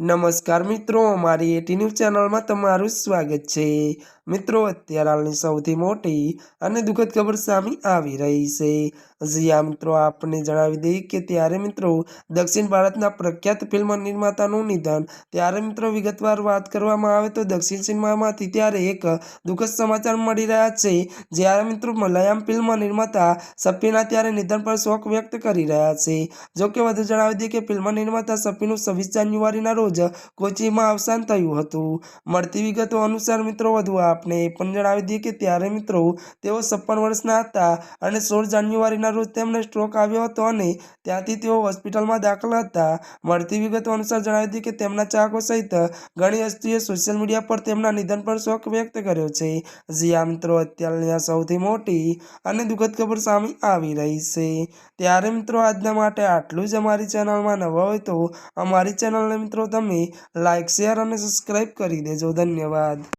નમસ્કાર મિત્રો અમારી એટી ન્યૂઝ ચેનલમાં તમારું સ્વાગત છે. મિત્રો, અત્યારે હાલની સૌથી મોટી અને દુઃખદ ખબર સામે આવી રહી છે. જી મિત્રો, આપને જણાવી દઈએ કે ત્યારે, મિત્રો, દક્ષિણ ભારતના પ્રખ્યાત ફિલ્મ નિર્માતાનું નિધન. ત્યારે, મિત્રો, વિગતવાર વાત કરવામાં આવે તો દક્ષિણ સિનેમામાંથી ત્યારે એક દુઃખદ સમાચાર મળી રહ્યા છે. જ્યારે, મિત્રો મલયામ ફિલ્મ નિર્માતા સફીના ત્યારે નિધન પર શોક વ્યક્ત કરી રહ્યા છે. જોકે વધુ જણાવી દઈએ કે ફિલ્મ નિર્માતા સફીનું છવ્વીસ જાન્યુઆરીના રોજ કોચીમાં અવસાન થયું હતું. મળતી વિગતો અનુસાર, મિત્રો, વધુ આપને એ પણ જણાવી દઈએ કે ત્યારે મિત્રો તેઓ છપ્પન વર્ષના હતા અને સોળ જાન્યુઆરીના રોજ તેમને સ્ટ્રોક આવ્યો હતો અને ત્યાંથી તેઓ હોસ્પિટલમાં દાખલ હતા. મળતી વિગતો અનુસાર જણાવી દઈએ કે તેમના ચાહકો સહિત ઘણી હસ્તીઓએ સોશિયલ મીડિયા પર તેમના નિધન પર શોક વ્યક્ત કર્યો છે. જ્યાં મિત્રો, અત્યારની આ સૌથી મોટી અને દુઃખદ ખબર સામે આવી રહી છે. ત્યારે મિત્રો આજના માટે આટલું જ અમારી ચેનલમાં નવા હોય તો અમારી ચેનલને મિત્રો તમે લાઇક શેર અને સબસ્ક્રાઈબ કરી દેજો. ધન્યવાદ.